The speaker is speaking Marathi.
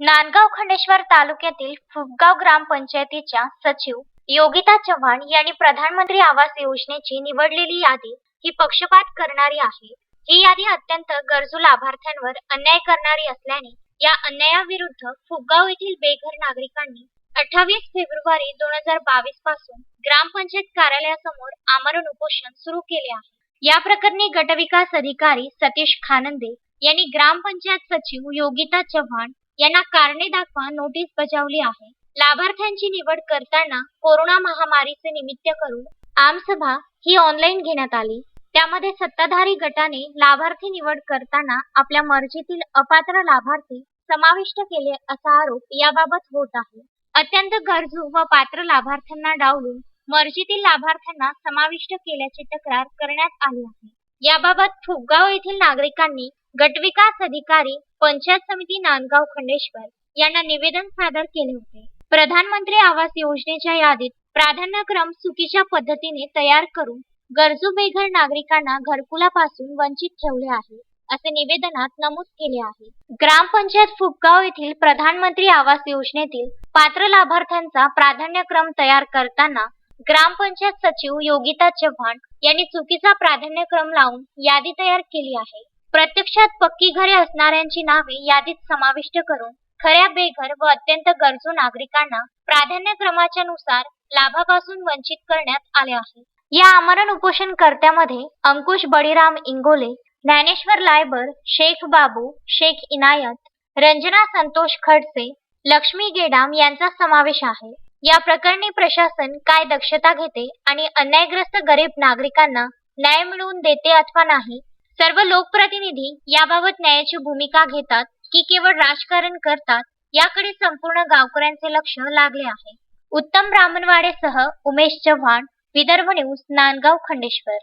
नांदगाव खंडेश्वर तालुक्यातील फुगगाव ग्रामपंचायतीच्या सचिव योगिता चव्हाण यांनी प्रधानमंत्री आवास योजनेची निवडलेली यादी ही पक्षपात करणारी आहे. ही यादी अत्यंत गरजू लाभार्थ्यांवर अन्याय करणारी असल्याने या अन्यायाविरुद्ध फुगगाव येथील बेघर नागरिकांनी अठ्ठावीस फेब्रुवारी दोन हजार बावीसपासून ग्रामपंचायत कार्यालयासमोर आमरण उपोषण सुरू केले आहे. या प्रकरणी गटविकास अधिकारी सतीश खानंदे यांनी ग्रामपंचायत सचिव योगिता चव्हाण यांना कारणे दाखवा नोटीस बजावली आहे. लाभार्थ्यांची निवड करताना कोरोना महामारीचे निमित्त करून आमसभा ही ऑनलाईन घेण्यात आली. त्यामध्ये सत्ताधारी गटाने लाभार्थी निवड करताना आपल्या मर्जीतील अपात्र लाभार्थी समाविष्ट केले असा आरोप याबाबत होत आहे. अत्यंत गरजू व पात्र लाभार्थ्यांना डावलून मर्जीतील लाभार्थ्यांना समाविष्ट केल्याची तक्रार करण्यात आली आहे. याबाबत फुगगाव येथील नागरिकांनी गटविकास अधिकारी पंचायत समिती नांदगाव खंडेश्वर यांना निवेदन सादर केले होते. प्रधानमंत्री आवास योजनेच्या यादीत प्राधान्यक्रम चुकीच्या पद्धतीने तयार करून गरजू बेघर नागरिकांना घरकुलापासून वंचित ठेवले आहे असे निवेदनात नमूद केले आहे. ग्रामपंचायत फुपगाव येथील प्रधानमंत्री आवास योजनेतील पात्र लाभार्थ्यांचा प्राधान्यक्रम तयार करताना ग्रामपंचायत सचिव योगिता चव्हाण यांनी चुकीचा प्राधान्यक्रम लावून यादी तयार केली आहे. प्रत्यक्षात पक्की घरे असणाऱ्यांची नावे यादीत समाविष्ट करून खऱ्या बेघर व अत्यंत गरजू नागरिकांना प्राधान्यक्रमाच्या नुसार लाभापासून वंचित करण्यात आले आहे. या आमरण उपोषणकर्त्यामध्ये अंकुश बळीराम इंगोले ज्ञानेश्वर लायबर शेख बाबू शेख इनायत रंजना संतोष खडसे लक्ष्मी गेडाम यांचा समावेश आहे. या प्रकरणी प्रशासन काय दक्षता घेते आणि अन्यायग्रस्त गरीब नागरिकांना न्याय मिळवून देते अथवा नाही सर्व लोकप्रतिनिधी याबाबत न्यायाची भूमिका घेतात की केवळ राजकारण करतात याकडे संपूर्ण गावकऱ्यांचे लक्ष लागले आहे. उत्तम ब्राह्मणवाडेसह उमेश चव्हाण विदर्भ न्यूज नांदगाव खंडेश्वर.